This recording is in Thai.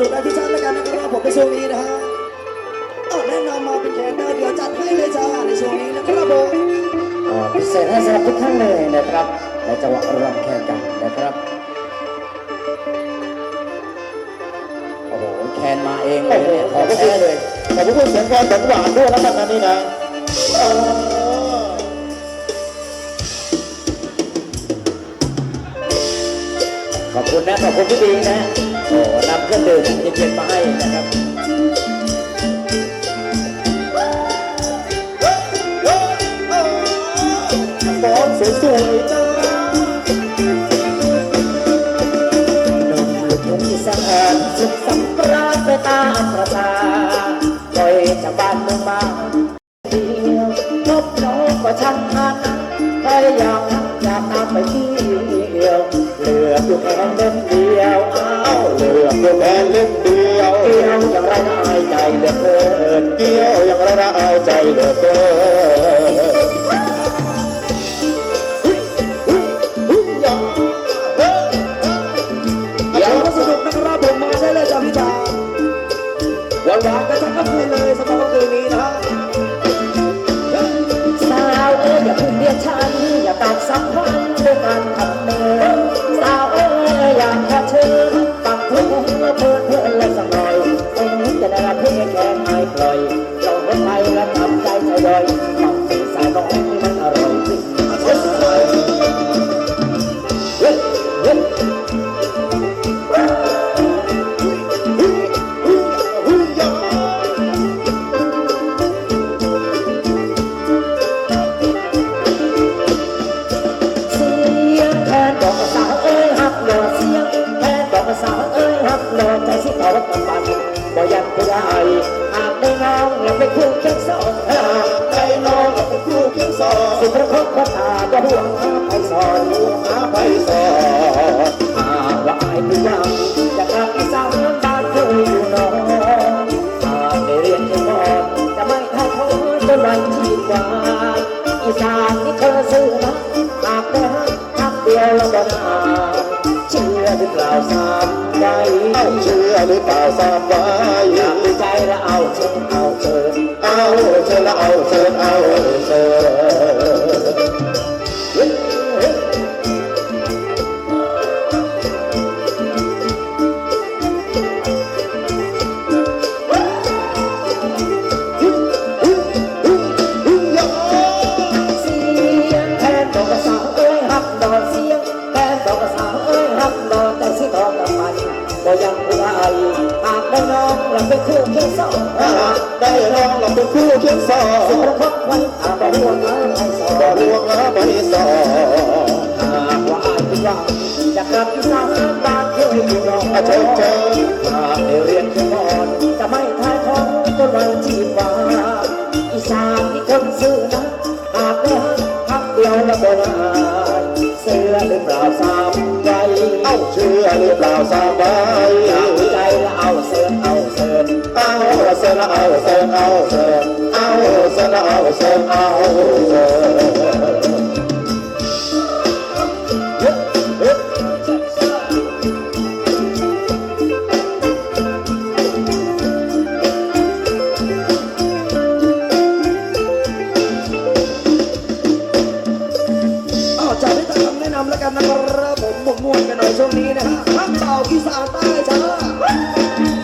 นุกได้ที่ชั้นแล้วกันนะครับผมในช่วงนี้นะฮะเอาแนะนำมาเป็นแขกได้เดี๋ยวจัดให้เลยจ้าในช่วงนี้นะครับผมเอ่อพิเศษให้สำหรับทุกท่านเลยนะครับในจังหวะรำแข่งกันนะครับโอ้โหแคนมาเองเลยเนี่ยขอแท้เลยขอบคุณเสียงแคนหวานๆด้วยแล้วกันนะนี่นะ ขอบคุณนะ ขอบคุณพี่ดีนะโอ้นำเครื่องดื่มเย็นๆมาให้นะครับบอลสวยๆจ้านมลูกทุ่งอีสานสุขสำราญไปตามประสาปล่อยจากบ้านเมืองมาเดียวพบน้องก็ช่างมันใครอยากทักอยากตามไปที่ เหลืออยู่แค่เล่มเดียวอ้าเหลือเพียงแค่เล่มเดียวเกี่ยวอย่างไรน่าอายใจเหลือเกินเกี่ยวอย่างไรนะเอาใจเหลือเกินวก็สนุกนะครับผมมาได้เลยจ้าพี่จ๋าหวานกั เขาตะปันบ่ยันผู้ใดหากได้น้องแล้วไปคู่เคียงสองหากได้น้องแล้วไปคู่เคียงสองสิประคบประทาก็ห่วงหาไปสอนห่วงหาไปสอนหากว่าอายผู้ยังจะกลับอีสาวนบ้านเคยอยู่น้องหากได้เรียนที่ก่อนจะไม่ท้อท้อจนวันที่ว่าอีสานที่เคยซื้อมาหากได้ฮักเดียวแล้วก็นานเชื่อหรือเปล่าสาม ใจเชื่อหรือเปล่าทราบไว้อยากใจแล้วเอาเชิญเอาเชิญเอาเชิญแล้วเอาเชิญเอาเชิญ ได้น้องเราเป็นคู่เคียงสอสิงประคบไว้อาบห่วงหาไอ้สองบ่ห่วงหาไปสอนหากว่าอายคิดว่าจะกลับอีสานบ้านเคยอยู่นองอาเชิญเชิญหากได้เรียนก่อนจะไม่ทายท้องจนวันที่ฟ้าอีสานที่คนซื่อนะหากได้ฮักฮักเดียวละบ่นายเสื้อหรือเปล่าสามใจเอาเชื่อหรือเปล่าทราบไว้อยากรู้ใจและเอาเสื้อเอาเสื้อ เอาเชิญแล้วเอาเชิญเอาเชิญเอาเชิญแล้วเอาเชิญเอาเชิญเอาจากพี่นะนำแล้วกันนะครับผมหมกมวนกันหน่อยช่วงนี้นะฮะฮักเต่าอีสานใต้จ้า